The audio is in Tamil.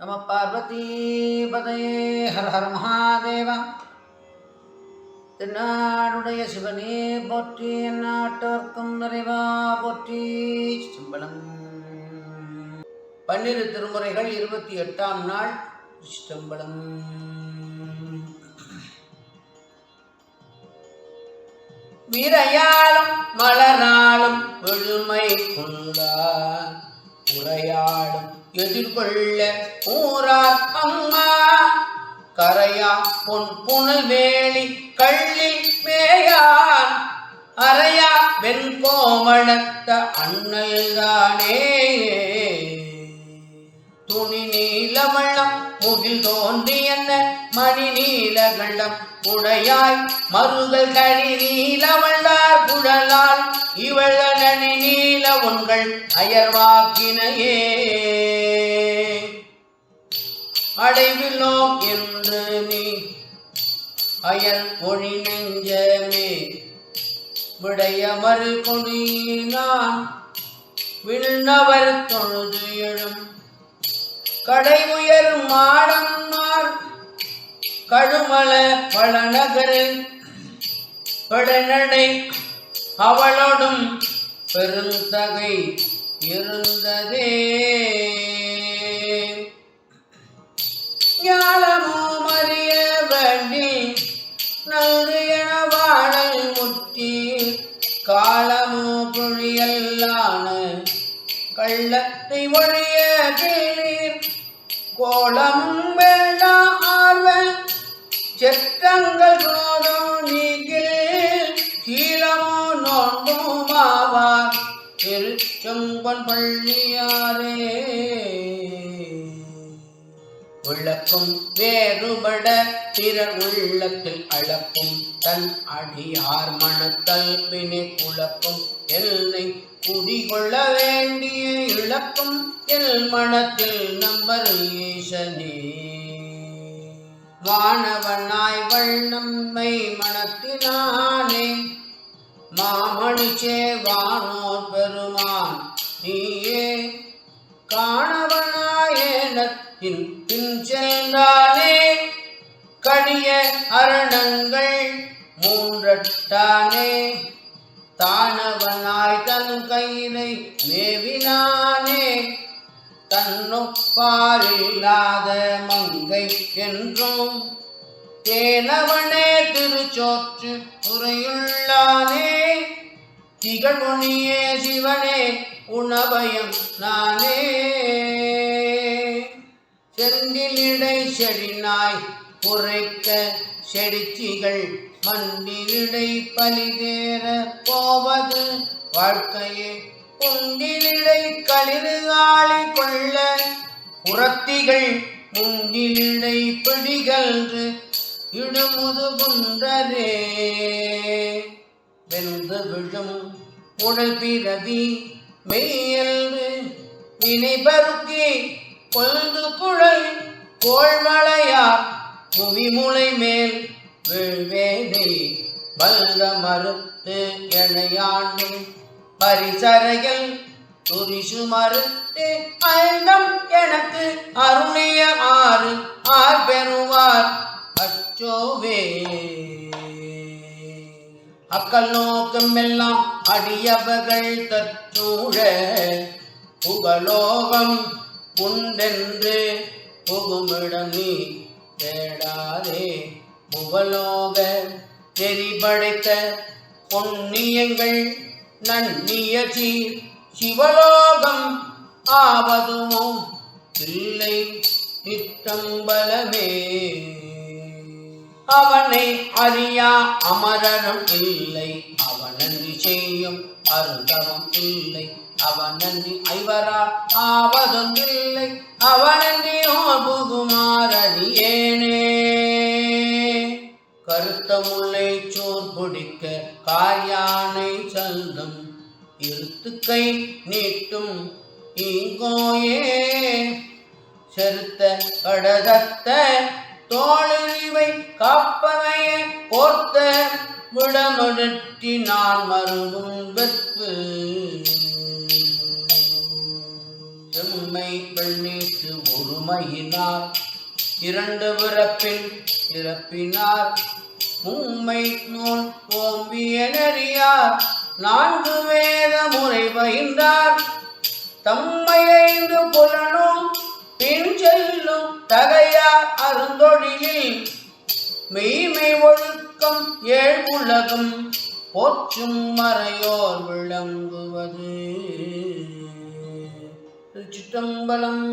நம பார்வதி ஹர ஹர மகாதேவா. தென்னாடுடைய சிவனே போற்றி நாட்டோர்க்கும் நிறைவா போற்றி. சிம்பளம். பன்னிரு திருமுறைகள் இருபத்தி எட்டாம் நாள். சிம்பளம் விரையாளும் மலராளும் விழுமை கொண்டா உரையாடும் எதிர்கொள்ள ஊரார் அம்மா. கரையா பொன் புனல் வேலி கள்ளில் மேயான். அறையா வெண்கோமணத்த அண்ணல்தானே துணி நீலவள்ளம் முகில் தோன்றி என்ன? மணி நீலகண்டம் உடையாய் மருகல் கனி நீலவண்டார் குழலால் இவள நனி உங்கள் அயர்வாக்கினையே. அடைவிலோம் என்று நீ அயல் ஒளி நெஞ்சமே. விடையமறு கொடியினான் விண்ணவர் தொழுது எழும். கடை உயர் மாடம்மார் கழுமல பழநகரில் படநடை அவளோடும் பெருந்தகை இருந்ததே. ஞானமோ மறிய வண்டி நல்கு என வாடல் முத்தி காலமோ பொழியல்லான கள்ளத்தை ஒழிய கேளீர் கோலம் வேண்டாம் ஆர்வல் செற்றங்கள் நோன்புமாவார் திருச்செம்பன் பள்ளியாரே. உள்ளக்கும் வேறுபட பிறர் உள்ளத்தில் அளக்கும் தன் அடியார் மனத்தல் வினை குழக்கும் எல்லை குடிகொள்ள வேண்டிய இழக்கும் எல் மனத்தில் நம்பர் ஈசனே. வானவனாய் வண்ணம்மை மனத்தினானே. மாமணி வானோர் பெருமான் நீயே காணவனாயனத்தின் பின் சென்றானே கடிய அரணங்கள் மூன்றட்டானே. தானவனாய் தன் கையிலை மேவினானே. தன்னொப்பாரில்லாத மங்கை என்றும் தேனவனே திருச்சோற்று உரையுள்ளானே திகழ்மொழியே சிவனே உணவயம் நானே. செந்திலிடை செடினாய் உரைக்க செடிச்சிகள் மண்ணிலிடை பலிதேற போவது வாழ்க்கையே. பொங்கிலிடை களிறு ஆளி கொள்ள புறத்திகள் முண்டிலிடை பிடிகன்று இடுமுது குன்றரே வெந்து விழும் உடல் பிறவி மெய்யல்று வினை பருக்கி கொல்து குழல் கோள்மலையார் புவிமுலை மேல் வீழ்வேதை வல்ல மறுத்து எனையாண்டும் பரிசரையில் துரிசு மறுத்து ஐந்தம் எனக்கு அருணிய ஆறு ஆர் பெறுவார். அக்கல் நோக்கம் எல்லாம் அடியவர்கள் தற்சூழ புகலோகம் உண்டென்று புகுமிடம் நீ தேடாதே. புகலோக தெரிபடைத்த பொன்னியங்கள் நன்னிய சீர் சிவலோகம் ஆவதுமோ? இல்லை நித்தம்பலமே அவனை அறியா அமரரும் இல்லை. அவனன்றி செய்யும் அருந்தவம் இல்லை. அவனன்றி ஐவரா ஆவதும் இல்லை அவனன்றி நோர் புகுமாறறியேனே கருத்த முல்லை சோர் பிடிக்க காயானை சந்தம் இருத்துக்கை நீட்டும் இங்கோயே. செருத்த கடதத்த தோழறிவை காப்பவைய போர்த்த விடமடற்றி நான் மருகும் வெப்பு செம் வெண்மை ஒருமையினார் இரண்டு பிறப்பின் இறப்பினார். மும்மை நூல் ஓம்பிய நெறியார் நான்கு வேத முறை பயின்றார். தம்மையைந்து புலனும் பின் செல்லும் தகையார் அருந்தொழிலில் மெய்மை ஒழுக்கம் ஏழ் உலகம் போற்றும் மறையோர் விளங்குவது. திருச்சிட்டம்பலம்